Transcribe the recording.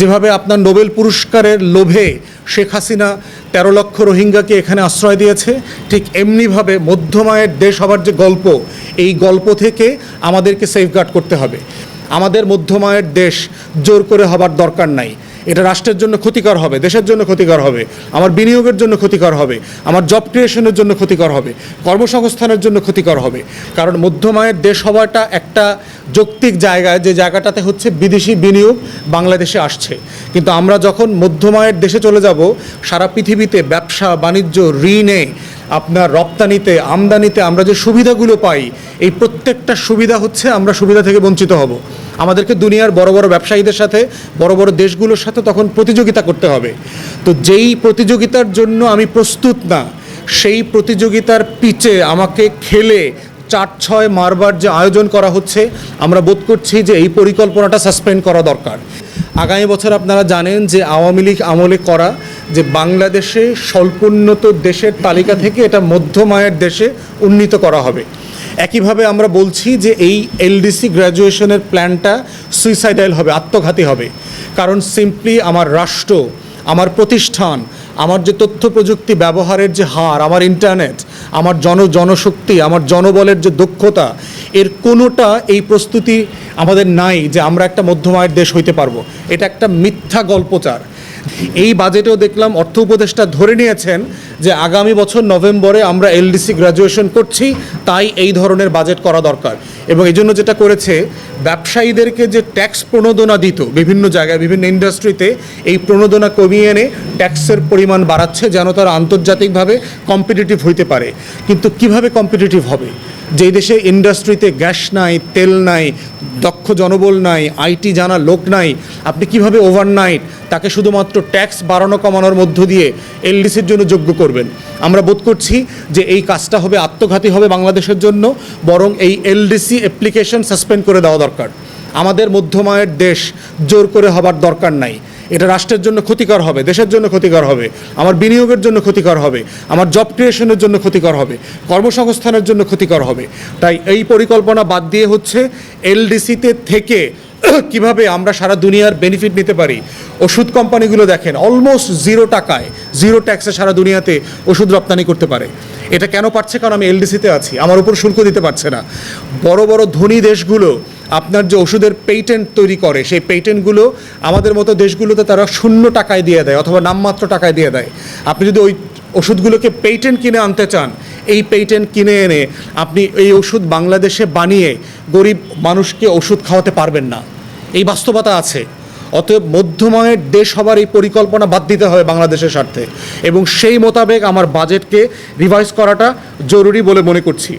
যেভাবে আপনার নোবেল পুরস্কারের লোভে শেখ হাসিনা তেরো লক্ষ রোহিঙ্গাকে এখানে আশ্রয় দিয়েছে, ঠিক এমনিভাবে মধ্যমায়ের দেশ হবার যে গল্প, এই গল্প থেকে আমাদেরকে সেফগার্ড করতে হবে। আমাদের মধ্যমায়ের দেশ জোর করে হবার দরকার নাই। এটা রাষ্ট্রের জন্য ক্ষতিকর হবে, দেশের জন্য ক্ষতিকর হবে, আমার বিনিয়োগের জন্য ক্ষতিকর হবে, আমার জব ক্রিয়েশনের জন্য ক্ষতিকর হবে, কর্মসংস্থানের জন্য ক্ষতিকর হবে। কারণ মধ্যমায়ের দেশ হওয়াটা একটা যৌক্তিক জায়গায় যে জায়গাটাতে হচ্ছে বিদেশি বিনিয়োগ বাংলাদেশে আসছে। কিন্তু আমরা যখন মধ্যমায়ের দেশে চলে যাব, সারা পৃথিবীতে ব্যবসা, বাণিজ্য, ঋণে, আপনার রপ্তানিতে, আমদানিতে আমরা যে সুবিধাগুলো পাই, এই প্রত্যেকটা সুবিধা হচ্ছে আমরা সুবিধা থেকে বঞ্চিত হব। আমাদেরকে দুনিয়ার বড় বড় ব্যবসায়ীদের সাথে, বড় বড় দেশগুলোর সাথে তখন প্রতিযোগিতা করতে হবে। তো যেই প্রতিযোগিতার জন্য আমি প্রস্তুত না, সেই প্রতিযোগিতার পিচে আমাকে খেলে চার ছয় মারবার যে আয়োজন করা হচ্ছে, আমরা বোধ করছি যে এই পরিকল্পনাটা সাসপেন্ড করা দরকার। আগামী বছর আপনারা জানেন যে আওয়ামী লীগ আমলে করা যে বাংলাদেশে স্বল্পোন্নত দেশের তালিকা থেকে এটা মধ্যমায়ের দেশে উন্নীত করা হবে। একইভাবে আমরা বলছি যে এই এলডিসি গ্র্যাজুয়েশনের প্ল্যানটা সুইসাইডাইল হবে, আত্মঘাতী হবে। কারণ সিম্পলি আমার রাষ্ট্র, আমার প্রতিষ্ঠান, আমার যে তথ্য প্রযুক্তি ব্যবহারের যে হার, আমার ইন্টারনেট আমার জন, জনশক্তি, আমার জনবলের যে দক্ষতা, এর কোনোটা এই প্রস্তুতি আমাদের নাই যে আমরা একটা মধ্যমায়ের দেশ হইতে পারব। এটা একটা মিথ্যা গল্পচার। এই বাজেটেও দেখলাম অর্থ উপদেষ্টা ধরে নিয়েছেন যে আগামী বছর নভেম্বরে আমরা এলডিসি গ্র্যাজুয়েশন করছি, তাই এই ধরনের বাজেট করা দরকার। এবং এই জন্য যেটা করেছে, ব্যবসায়ীদেরকে যে ট্যাক্স প্রণোদনা দিত বিভিন্ন জায়গায়, বিভিন্ন ইন্ডাস্ট্রিতে, এই প্রণোদনা কমিয়ে এনে ট্যাক্সের পরিমাণ বাড়াচ্ছে যেন তারা আন্তর্জাতিকভাবে কম্পিটিটিভ হইতে পারে। কিন্তু কীভাবে কম্পিটিটিভ হবে? যেই দেশে ইন্ডাস্ট্রিতে গ্যাস নাই, তেল নাই, দক্ষ জনবল নাই, আইটি জানা লোক নাই, আপনি কীভাবে ওভারনাইট তাকে শুধুমাত্র ট্যাক্স বাড়ানো কমানোর মধ্য দিয়ে এলডিসির জন্য যোগ্য করবেন? আমরা বোধ করছি যে এই কাজটা হবে, আত্মঘাতী হবে বাংলাদেশের জন্য, বরং এই এলডিসি অ্যাপ্লিকেশন সাসপেন্ড করে দেওয়া দরকার। আমাদের মধ্যমায়ের দেশ জোর করে হবার দরকার নাই। এটা রাষ্ট্রের জন্য ক্ষতিকর হবে, দেশের জন্য ক্ষতিকর হবে, আমার বিনিয়োগের জন্য ক্ষতিকর হবে, আমার জব ক্রিয়েশনের জন্য ক্ষতিকর হবে, কর্মসংস্থানের জন্য ক্ষতিকর হবে। তাই এই পরিকল্পনা বাদ দিয়ে হচ্ছে এলডিসিতে থেকে কীভাবে আমরা সারা দুনিয়ার বেনিফিট নিতে পারি? ওষুধ কোম্পানিগুলো দেখেন অলমোস্ট জিরো টাকায় জিরো ট্যাক্সে সারা দুনিয়াতে ওষুধ রপ্তানি করতে পারে। এটা কেন পারছে? কারণ আমি এলডিসিতে আছি, আমার উপর শুল্ক দিতে পারছে না। বড় বড় ধনী দেশগুলো আপনার যে ওষুধের পেটেন্ট তৈরি করে, সেই পেটেন্টগুলো আমাদের মতো দেশগুলোতে তারা শূন্য টাকায় দিয়ে দেয় অথবা নামমাত্র টাকায় দিয়ে দেয়। আপনি যদি ওই ওষুধগুলোকে পেটেন্ট কিনে আনতে চান, এই পেটেন্ট কিনে এনে আপনি এই ওষুধ বাংলাদেশে বানিয়ে গরিব মানুষকে ওষুধ খাওয়াতে পারবেন না। এই বাস্তবতা আছে। অতএব মধ্যমায়ের দেশ হবার এই পরিকল্পনা বাদ দিতে হবে বাংলাদেশের স্বার্থে। এবং সেই মোতাবেক আমার বাজেটকে রিভাইজ করাটা জরুরি বলে মনে করছি।